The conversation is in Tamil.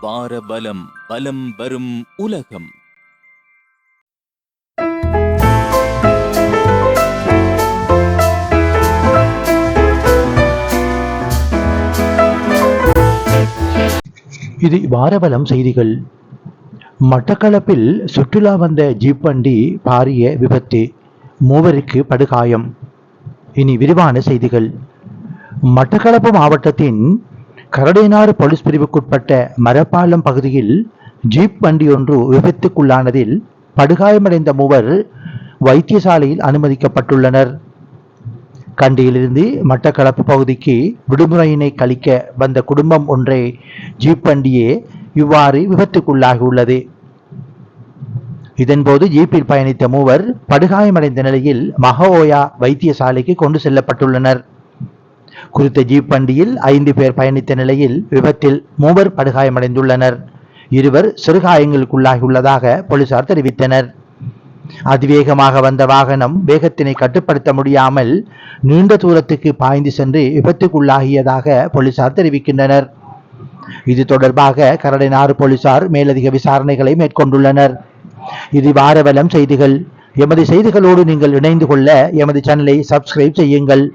வார பலம் பலம் வரும் உலகம். இது வாரபலம் செய்திகள். மட்டக்களப்பில் சுற்றுலா வந்த ஜீப் வண்டி பாரிய விபத்து. மூவருக்கு படுகாயம். இனி விரிவான செய்திகள். மட்டக்களப்பு மாவட்டத்தின் கரடைநாறு போலீஸ் பிரிவுக்குட்பட்ட மரப்பாலம் பகுதியில் ஜீப் வண்டி ஒன்று விபத்துக்குள்ளானதில் படுகாயமடைந்த மூவர் வைத்தியசாலையில் அனுமதிக்கப்பட்டுள்ளனர். கண்டியிலிருந்து மட்டக்களப்பு பகுதிக்கு விடுமுறையினை கழிக்க வந்த குடும்பம் ஒன்றே ஜீப் வண்டியே இவ்வாறு விபத்துக்குள்ளாகியுள்ளது. இதன்போது ஜீப்பில் பயணித்த மூவர் படுகாயமடைந்த நிலையில் மகோயா வைத்தியசாலைக்கு கொண்டு செல்லப்பட்டுள்ளனர். குறித்த ஜீப் வண்டியில் ஐந்து பேர் பயணித்த நிலையில் விபத்தில் மூவர் படுகாயமடைந்துள்ளனர். இருவர் சிறுகாயங்களுக்குள்ளாகியுள்ளதாக போலீசார் தெரிவித்தனர். அதிவேகமாக வந்த வாகனம் வேகத்தினை கட்டுப்படுத்த முடியாமல் நீண்ட தூரத்துக்கு பாய்ந்து சென்று விபத்துக்குள்ளாகியதாக போலீசார் தெரிவிக்கின்றனர். இது தொடர்பாக கரடைநாறு போலீசார் மேலதிக விசாரணைகளை மேற்கொண்டுள்ளனர். இது வாரவலம் செய்திகள். எமது செய்திகளோடு நீங்கள் இணைந்து கொள்ள எமது சேனலை சப்ஸ்கிரைப் செய்யுங்கள்.